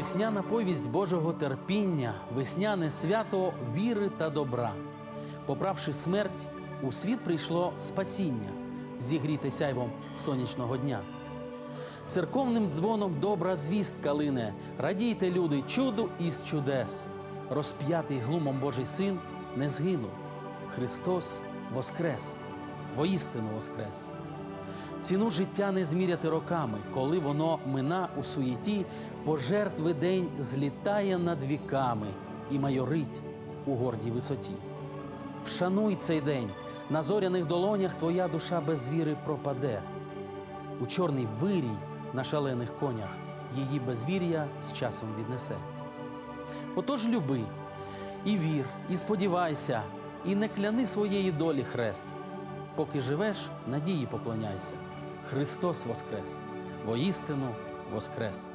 Весняна повість Божого терпіння, весняне свято віри та добра. Поправши смерть, у світ прийшло спасіння, зігріте сяйвом сонячного дня. Церковним дзвоном добра звістка лине, радійте, люди, чуду із чудес. Розп'ятий глумом Божий син не згинув. Христос воскрес, воістину воскрес. Ціну життя не зміряти роками, коли воно мина у суєті, пожертви день злітає над віками і майорить у гордій висоті. Вшануй цей день, на зоряних долонях твоя душа без віри пропаде. У чорний вирій на шалених конях її безвір'я з часом віднесе. Отож люби, і вір, і сподівайся, і не кляни своєї долі хрест. Поки живеш, надії поклоняйся. Христос воскрес, воістину воскрес.